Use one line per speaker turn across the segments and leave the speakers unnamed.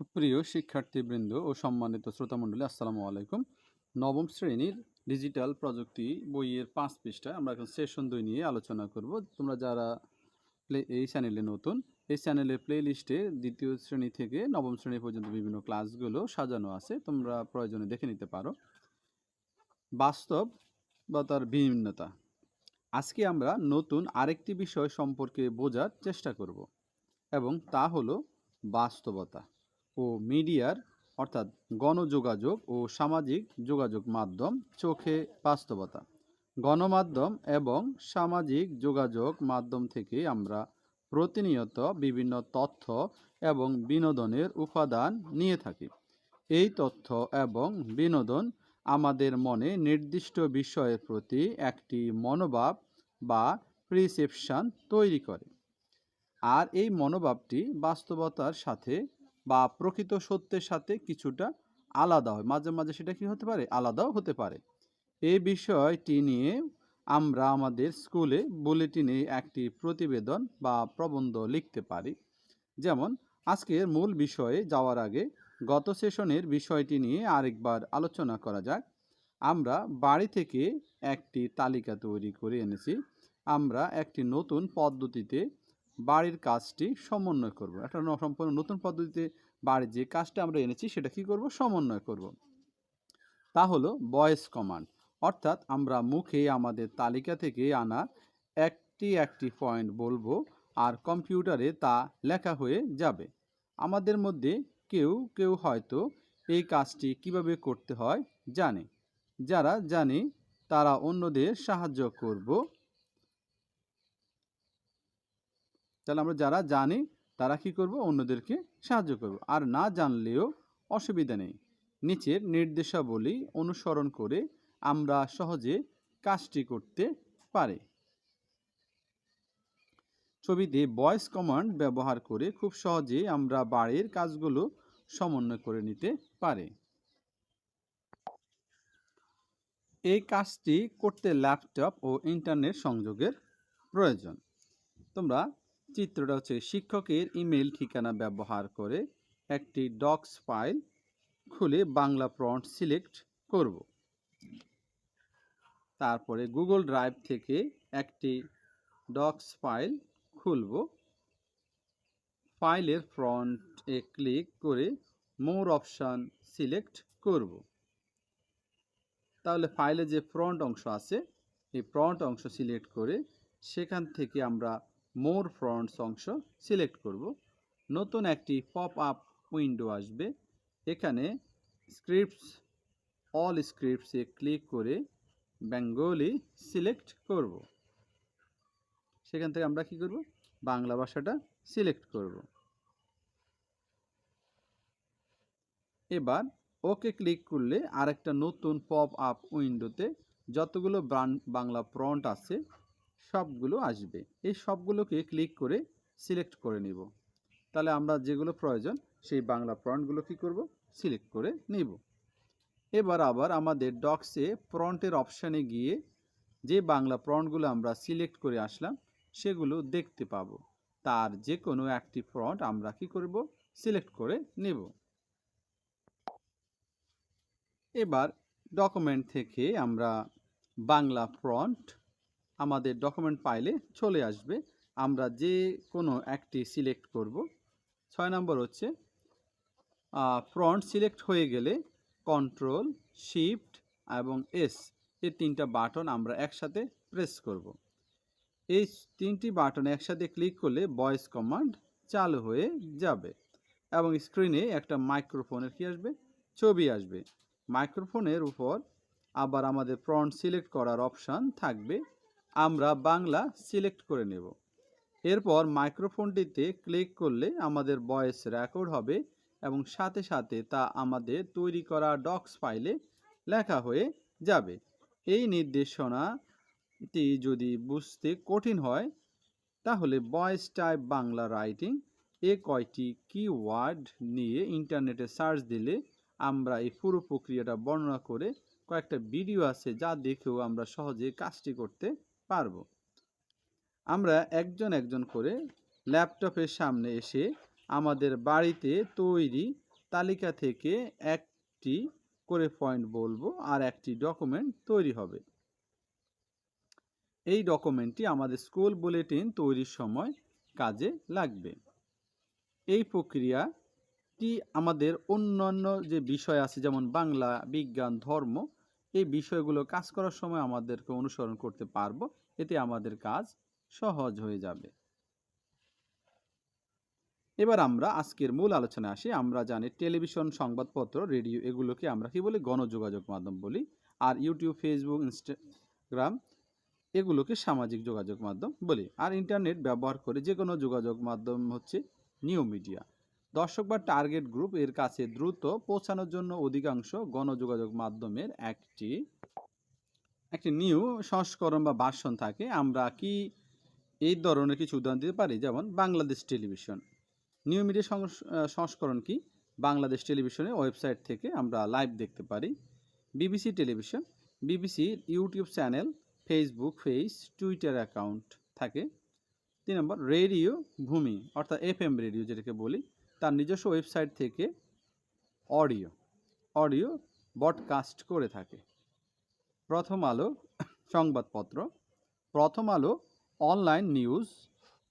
সুপ্রিয় শিক্ষার্থীবৃন্দ ও সম্মানিত শ্রোতামণ্ডলী, আসসালামু আলাইকুম। নবম শ্রেণির ডিজিটাল প্রযুক্তি বইয়ের পাঁচ পৃষ্ঠায় আমরা এখন সেশন দুই নিয়ে আলোচনা করব। তোমরা যারা প্লে, এই চ্যানেলে নতুন, এই চ্যানেলের প্লে লিস্টে দ্বিতীয় শ্রেণি থেকে নবম শ্রেণি পর্যন্ত বিভিন্ন ক্লাসগুলো সাজানো আছে, তোমরা প্রয়োজনে দেখে নিতে পারো। বাস্তব বা তার বিভিন্নতা আজকে আমরা নতুন আরেকটি বিষয় সম্পর্কে বোঝার চেষ্টা করব এবং তা হলো বাস্তবতা। ও মিডিয়ার, অর্থাৎ গণযোগাযোগ ও সামাজিক যোগাযোগ মাধ্যম চোখে বাস্তবতা। গণমাধ্যম এবং সামাজিক যোগাযোগ মাধ্যম থেকে আমরা প্রতিনিয়ত বিভিন্ন তথ্য এবং বিনোদনের উপাদান নিয়ে থাকি। এই তথ্য এবং বিনোদন আমাদের মনে নির্দিষ্ট বিষয়ের প্রতি একটি মনোভাব বা প্রিসেপশান তৈরি করে। আর এই মনোভাবটি বাস্তবতার সাথে বা প্রকৃত সত্যের সাথে কিছুটা আলাদা হয়। মাঝে মাঝে সেটা কি হতে পারে? আলাদাও হতে পারে। এই বিষয়টি নিয়ে আমরা আমাদের স্কুলে বুলেটিনে একটি প্রতিবেদন বা প্রবন্ধ লিখতে পারি। যেমন, আজকের মূল বিষয়ে যাওয়ার আগে গত সেশনের বিষয়টি নিয়ে আরেকবার আলোচনা করা যাক। আমরা বাড়ি থেকে একটি তালিকা তৈরি করে এনেছি। আমরা একটি নতুন পদ্ধতিতে বাড়ির কাজটি সমন্বয় করব। একটা সম্পূর্ণ নতুন পদ্ধতিতে বাড়ির যে কাজটা আমরা এনেছি সেটা কি করব? সমন্বয় করব। তা হলো ভয়েস কমান্ড অর্থাৎ আমরা মুখে আমাদের তালিকা থেকে আনা একটি একটি পয়েন্ট বলব আর কম্পিউটারে তা লেখা হয়ে যাবে। আমাদের মধ্যে কেউ কেউ হয়তো এই কাজটি কীভাবে করতে হয় জানে। যারা জানে তারা অন্যদের সাহায্য করব। তাহলে আমরা যারা জানি তারা কি করব? অন্যদেরকে সাহায্য করব। আর না জানলেও অসুবিধা নেই। নিচের নির্দেশাবলী অনুসরণ করে আমরা সহজে কাজটি করতে পারি। ছবিতে ভয়েস কমান্ড ব্যবহার করে খুব সহজে আমরা বাড়ির কাজগুলো সমন্বয় করে নিতে পারি। এই কাজটি করতে ল্যাপটপ ও ইন্টারনেট সংযোগের প্রয়োজন। তোমরা চিত্রটা হচ্ছে শিক্ষকের ইমেল ঠিকানা ব্যবহার করে একটি ডক্স ফাইল খুলে বাংলা প্রন্ট সিলেক্ট করব। তারপরে গুগল ড্রাইভ থেকে একটি ডক্স ফাইল খুলব। ফাইলের ফ্রন্টে ক্লিক করে মোর অপশান সিলেক্ট করব। তাহলে ফাইলে যে ফ্রন্ট অংশ আছে, এই ফ্রন্ট অংশ সিলেক্ট করে সেখান থেকে আমরা মোর ফ্রন্টস অংশ সিলেক্ট করব। নতুন একটি পপ আপ উইন্ডো আসবে। এখানে স্ক্রিপ্টস, অল স্ক্রিপ্টসে ক্লিক করে বেঙ্গলি সিলেক্ট করব। সেখান থেকে আমরা কি করব? বাংলা ভাষাটা সিলেক্ট করব। এবার ওকে ক্লিক করলে আরেকটা নতুন পপ আপ উইন্ডোতে যতগুলো বাংলা প্রন্ট আছে সবগুলো আসবে। এই সবগুলোকে ক্লিক করে সিলেক্ট করে নিব। তাহলে আমরা যেগুলো প্রয়োজন, সেই বাংলা প্রন্টগুলো কি করব? সিলেক্ট করে নিব। এবার আবার আমাদের ডক্সে প্রন্টের অপশানে গিয়ে যে বাংলা প্রন্টগুলো আমরা সিলেক্ট করে আসলাম, সেগুলো দেখতে পাবো। তার যে কোনো একটি ফ্রন্ট আমরা কি করব? সিলেক্ট করে নেব। এবার ডকুমেন্ট থেকে আমরা বাংলা ফ্রন্ট আমাদের ডকুমেন্ট ফাইলে চলে আসবে। আমরা যে কোনো একটি সিলেক্ট করব। ছয় নম্বর হচ্ছে ফ্রন্ট সিলেক্ট হয়ে গেলে কন্ট্রোল শিফট এবং এস এই তিনটা বাটন আমরা একসাথে প্রেস করব। এই তিনটি বাটন একসাথে ক্লিক করলে ভয়েস কমান্ড চালু হয়ে যাবে এবং স্ক্রিনে একটা মাইক্রোফোনের কি আসবে? ছবি আসবে। মাইক্রোফোনের উপর আবার আমাদের ফ্রন্ট সিলেক্ট করার অপশান থাকবে। আমরা বাংলা সিলেক্ট করে নেব। এরপর মাইক্রোফোনটিতে ক্লিক করলে আমাদের ভয়েস রেকর্ড হবে এবং সাথে সাথে তা আমাদের তৈরি করা ডক্স ফাইলে লেখা হয়ে যাবে। এই নির্দেশনাটি যদি বুঝতে কঠিন হয়, তাহলে ভয়েস টাইপ বাংলা রাইটিং এ কয়টি কিওয়ার্ড নিয়ে ইন্টারনেটে সার্চ দিলে আমরা এই পুরো প্রক্রিয়াটা বর্ণনা করে কয়েকটা ভিডিও আছে যা দেখেও আমরা সহজে কাজটি করতে পারব। আমরা একজন একজন করে ল্যাপটপের সামনে এসে আমাদের বাড়িতে তৈরি তালিকা থেকে একটি করে পয়েন্ট বলব আর একটি ডকুমেন্ট তৈরি হবে। এই ডকুমেন্টটি আমাদের স্কুল বুলেটিন তৈরির সময় কাজে লাগবে। এই প্রক্রিয়াটি আমাদের অন্যান্য যে বিষয় আছে, যেমন বাংলা, বিজ্ঞান, ধর্ম, এই বিষয়গুলো কাজ করার সময় আমাদেরকে অনুসরণ করতে পারব। এতে আমাদের কাজ সহজ হয়ে যাবে। এবার আমরা আজকের মূল আলোচনায় আসি। আমরা জানি টেলিভিশন সংবাদপত্র, রেডিও এগুলোকে আমরা কি বলি? গণযোগাযোগ মাধ্যম বলি। আর ইউটিউব, ফেসবুক, ইনস্টাগ্রাম এগুলোকে সামাজিক যোগাযোগ মাধ্যম বলি। আর ইন্টারনেট ব্যবহার করে যে কোনো যোগাযোগ মাধ্যম হচ্ছে নিউ মিডিয়া। দর্শক বা টার্গেট গ্রুপ এর কাছে দ্রুত পৌঁছানোর জন্য অধিকাংশ গণযোগাযোগ মাধ্যমের একটি একটি নিউ সংস্করণ বা ভার্সন থাকে, আমরা কি এই ধরনের কিছু উদাহরণ দিতে পারি? যেমন বাংলাদেশ টেলিভিশন। নিউ মিডিয়া সংস- সংস্করণ কি? বাংলাদেশ টেলিভিশনের ওয়েবসাইট থেকে আমরা লাইভ দেখতে পারি। বিবিসি টেলিভিশন বিবিসির YouTube channel Facebook page Twitter account থাকে। তিন নম্বর, রেডিও ভূমি, অর্থাৎ এফ এম রেডিও যেটাকে বলি, তার নিজস্ব ওয়েবসাইট থেকে অডিও অডিও ব্রডকাস্ট করে থাকে। প্রথম আলো, সংবাদপত্র। প্রথম আলো অনলাইন নিউজ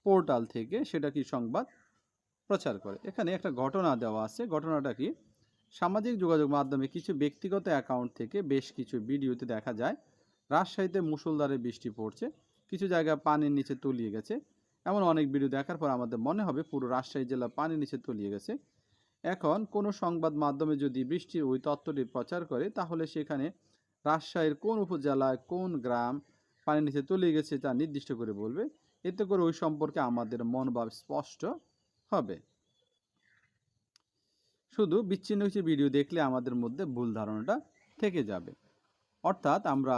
পোর্টাল থেকে সেটা কি সংবাদ? প্রচার করে। এখানে একটা ঘটনা দেওয়া আছে। ঘটনাটা কি? সামাজিক যোগাযোগ মাধ্যমে কিছু ব্যক্তিগত অ্যাকাউন্ট থেকে বেশ কিছু ভিডিওতে দেখা যায়, রাজশাহীতে মুষলধারে বৃষ্টি পড়ছে, কিছু জায়গা পানির নিচে তলিয়ে গেছে। এমন অনেক ভিডিও দেখার পর আমাদের মনে হবে পুরো রাজশাহী জেলা পানির নিচে তলিয়ে গেছে। এখন কোনো সংবাদ মাধ্যমে যদি বৃষ্টির ওই তত্ত্বটি প্রচার করে, তাহলে সেখানে রাজশাহীর কোন উপজেলায় কোন গ্রাম পানির নিচে তলিয়ে গেছে তা নির্দিষ্ট করে বলবে। এতে করে ওই সম্পর্কে আমাদের মনোভাব স্পষ্ট হবে। শুধু বিচ্ছিন্ন কিছু ভিডিও দেখলে আমাদের মধ্যে ভুল ধারণাটা থেকে যাবে। অর্থাৎ আমরা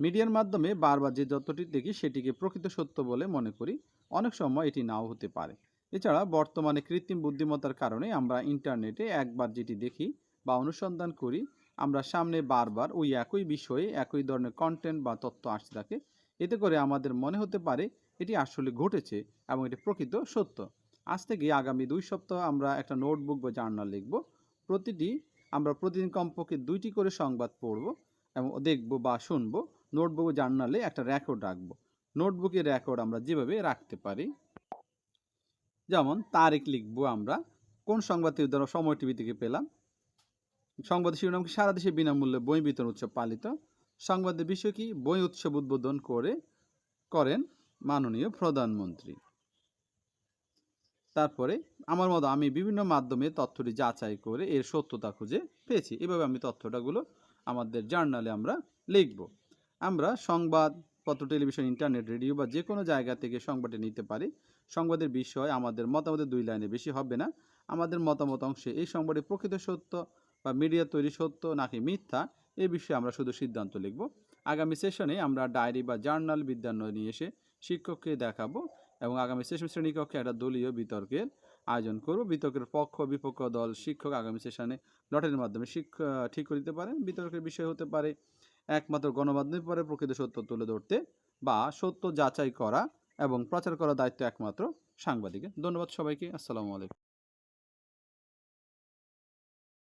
মিডিয়ার মাধ্যমে বারবার যে যতটি দেখি সেটিকে প্রকৃত সত্য বলে মনে করি। অনেক সময় এটি নাও হতে পারে। এছাড়া বর্তমানে কৃত্রিম বুদ্ধিমত্তার কারণে আমরা ইন্টারনেটে একবার যেটি দেখি বা অনুসন্ধান করি আমরা সামনে বারবার ওই একই বিষয়ে একই ধরনের কন্টেন্ট বা তথ্য আসতে থাকে এতে করে আমাদের মনে হতে পারে এটি আসলে ঘটেছে এবং এটি প্রকৃত সত্য। আজ থেকে আগামী দুই সপ্তাহ আমরা একটা নোটবুক বা জার্নাল লিখব। প্রতিটি আমরা প্রতিদিন কমপক্ষে দুইটি করে সংবাদ পড়ব এবং দেখব বা শুনব। নোটবুক জার্নালে একটা রেকর্ড রাখব। নোটবুকের রেকর্ড আমরা যেভাবে রাখতে পারি, যেমন তারিখ লিখব আমরা, কোন সংবাদটি ধরো সময় টিভি থেকে পেলাম সংবাদের শিরোনাম কি সারা দেশে বিনামূল্যে বই বিতরণ উৎসব পালিত। সংবাদের বিষয় কি? বই উৎসব উদ্বোধন করে, করেন মাননীয় প্রধানমন্ত্রী। তারপরে আমার মতো আমি বিভিন্ন মাধ্যমে তথ্যটি যাচাই করে এর সত্যতা খুঁজে পেয়েছি। এভাবে আমি তথ্যটাগুলো আমাদের জার্নালে আমরা লিখব। আমরা সংবাদপত্র টেলিভিশন, ইন্টারনেট, রেডিও বা যে কোনো জায়গা থেকে সংবাদটি নিতে পারি। সংবাদের বিষয় আমাদের মতামতের দুই লাইনে বেশি হবে না। আমাদের মতামত অংশে এই সংবাদে প্রকৃত সত্য বা মিডিয়া তৈরি সত্য নাকি মিথ্যা এই বিষয়ে আমরা শুধু সিদ্ধান্ত লিখব। আগামী সেশনে আমরা ডায়েরি বা জার্নাল বিদ্যান্য নিয়ে এসে শিক্ষককে দেখাবো এবং আগামী সেশন শ্রেণীকক্ষে একটা দলীয় বিতর্কের আয়োজন করব। বিতর্কের পক্ষ, বিপক্ষ দল, শিক্ষক আগামী সেশনে লটারির মাধ্যমে শিক্ষা, ঠিক করে দিতে পারেন বিতর্কের বিষয় হতে পারে। একমাত্র গণমাধ্যমের পরে প্রকৃত সত্য তুলে ধরতে বা সত্য যাচাই করা এবং প্রচার করার দায়িত্ব একমাত্র সাংবাদিকের। ধন্যবাদ সবাইকে, আসসালামু আলাইকুম।